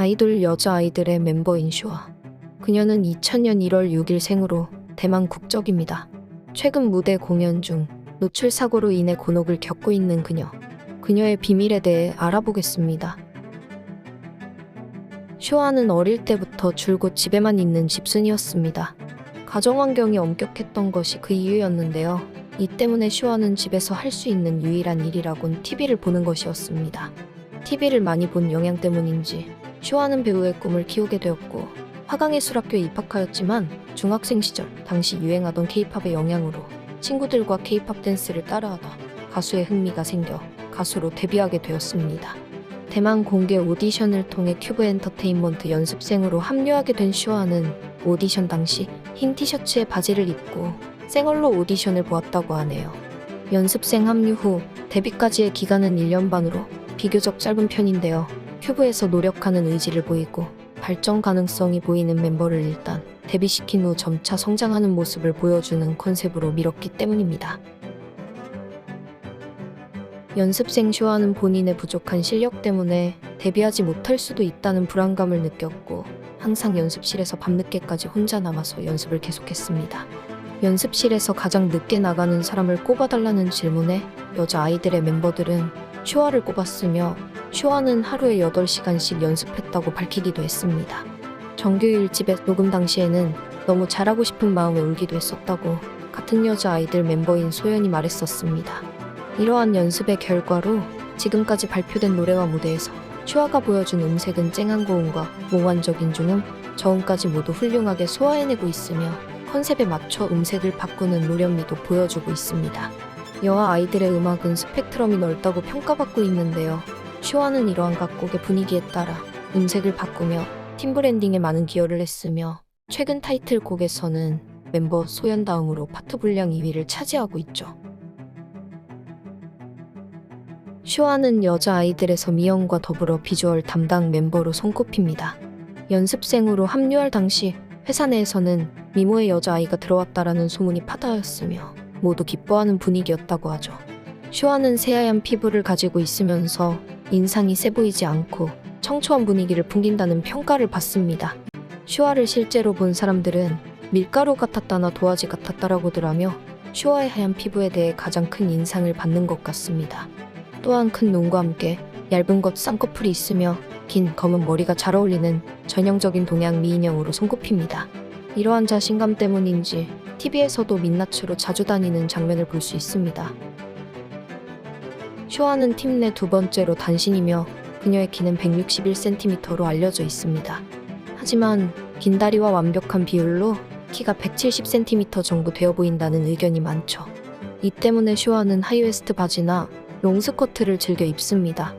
아이돌 여자아이들의 멤버인 슈아. 그녀는 2000년 1월 6일 생으로 대만 국적입니다. 최근 무대 공연 중 노출 사고로 인해 곤혹을 겪고 있는 그녀. 그녀의 비밀에 대해 알아보겠습니다. 슈아는 어릴 때부터 줄곧 집에만 있는 집순이었습니다. 가정 환경이 엄격했던 것이 그 이유였는데요. 이 때문에 슈아는 집에서 할 수 있는 유일한 일이라곤 TV를 보는 것이었습니다. TV를 많이 본 영향 때문인지 슈아는 배우의 꿈을 키우게 되었고 화강의 술학교에 입학하였지만 중학생 시절 당시 유행하던 케이팝의 영향으로 친구들과 케이팝 댄스를 따라하다 가수에 흥미가 생겨 가수로 데뷔하게 되었습니다. 대만 공개 오디션을 통해 큐브 엔터테인먼트 연습생으로 합류하게 된 슈아는 오디션 당시 흰 티셔츠에 바지를 입고 생얼로 오디션을 보았다고 하네요. 연습생 합류 후 데뷔까지의 기간은 1년 반으로 비교적 짧은 편인데요. 큐브에서 노력하는 의지를 보이고 발전 가능성이 보이는 멤버를 일단 데뷔시킨 후 점차 성장하는 모습을 보여주는 컨셉으로 밀었기 때문입니다. 연습생 슈아는 본인의 부족한 실력 때문에 데뷔하지 못할 수도 있다는 불안감을 느꼈고 항상 연습실에서 밤늦게까지 혼자 남아서 연습을 계속했습니다. 연습실에서 가장 늦게 나가는 사람을 꼽아달라는 질문에 여자 아이들의 멤버들은 슈아를 꼽았으며 슈아는 하루에 8시간씩 연습했다고 밝히기도 했습니다. 정규 1집의 녹음 당시에는 너무 잘하고 싶은 마음에 울기도 했었다고 같은 여자 아이들 멤버인 소연이 말했었습니다. 이러한 연습의 결과로 지금까지 발표된 노래와 무대에서 슈아가 보여준 음색은 쨍한 고음과 몽환적인 중음, 저음까지 모두 훌륭하게 소화해내고 있으며 컨셉에 맞춰 음색을 바꾸는 노련미도 보여주고 있습니다. 여아 아이들의 음악은 스펙트럼이 넓다고 평가받고 있는데요. 슈아는 이러한 각곡의 분위기에 따라 음색을 바꾸며 팀 브랜딩에 많은 기여를 했으며 최근 타이틀곡에서는 멤버 소연 다음으로 파트 분량 2위를 차지하고 있죠. 슈아는 여자 아이들에서 미영과 더불어 비주얼 담당 멤버로 손꼽힙니다. 연습생으로 합류할 당시 회사 내에서는 미모의 여자아이가 들어왔다라는 소문이 파다하였으며 모두 기뻐하는 분위기였다고 하죠. 슈아는 새하얀 피부를 가지고 있으면서 인상이 세 보이지 않고 청초한 분위기를 풍긴다는 평가를 받습니다. 슈아를 실제로 본 사람들은 밀가루 같았다나 도화지 같았다라고들 하며 슈아의 하얀 피부에 대해 가장 큰 인상을 받는 것 같습니다. 또한 큰 눈과 함께 얇은 것 쌍꺼풀이 있으며 긴 검은 머리가 잘 어울리는 전형적인 동양 미인형으로 손꼽힙니다. 이러한 자신감 때문인지 TV에서도 민낯으로 자주 다니는 장면을 볼 수 있습니다. 슈아는 팀 내 두 번째로 단신이며 그녀의 키는 161cm로 알려져 있습니다. 하지만 긴 다리와 완벽한 비율로 키가 170cm 정도 되어 보인다는 의견이 많죠. 이 때문에 슈아는 하이웨스트 바지나 롱스커트를 즐겨 입습니다.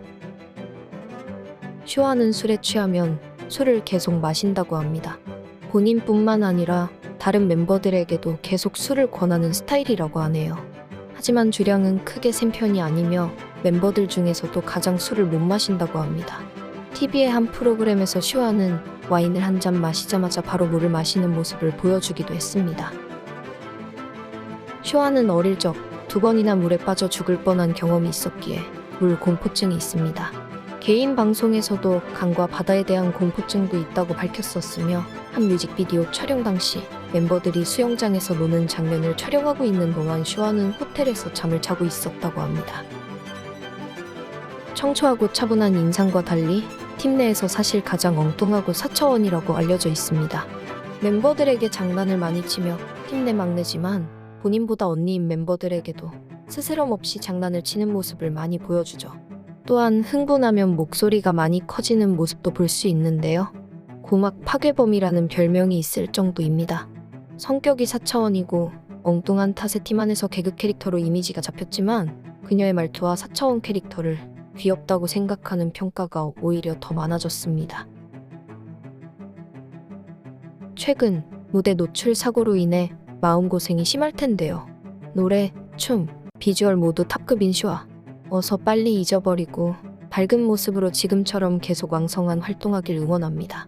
슈아는 술에 취하면 술을 계속 마신다고 합니다. 본인뿐만 아니라 다른 멤버들에게도 계속 술을 권하는 스타일이라고 하네요. 하지만 주량은 크게 센 편이 아니며 멤버들 중에서도 가장 술을 못 마신다고 합니다. TV의 한 프로그램에서 슈아는 와인을 한 잔 마시자마자 바로 물을 마시는 모습을 보여주기도 했습니다. 슈아는 어릴 적 두 번이나 물에 빠져 죽을 뻔한 경험이 있었기에 물 공포증이 있습니다. 개인 방송에서도 강과 바다에 대한 공포증도 있다고 밝혔었으며 한 뮤직비디오 촬영 당시 멤버들이 수영장에서 노는 장면을 촬영하고 있는 동안 슈아는 호텔에서 잠을 자고 있었다고 합니다. 청초하고 차분한 인상과 달리 팀 내에서 사실 가장 엉뚱하고 사차원이라고 알려져 있습니다. 멤버들에게 장난을 많이 치며 팀 내 막내지만 본인보다 언니인 멤버들에게도 스스럼 없이 장난을 치는 모습을 많이 보여주죠. 또한 흥분하면 목소리가 많이 커지는 모습도 볼 수 있는데요. 고막 파괴범이라는 별명이 있을 정도입니다. 성격이 사차원이고 엉뚱한 탓에 팀 안에서 개그 캐릭터로 이미지가 잡혔지만 그녀의 말투와 사차원 캐릭터를 귀엽다고 생각하는 평가가 오히려 더 많아졌습니다. 최근 무대 노출 사고로 인해 마음고생이 심할 텐데요. 노래, 춤, 비주얼 모두 탑급인 슈아. 어서 빨리 잊어버리고 밝은 모습으로 지금처럼 계속 왕성한 활동하길 응원합니다.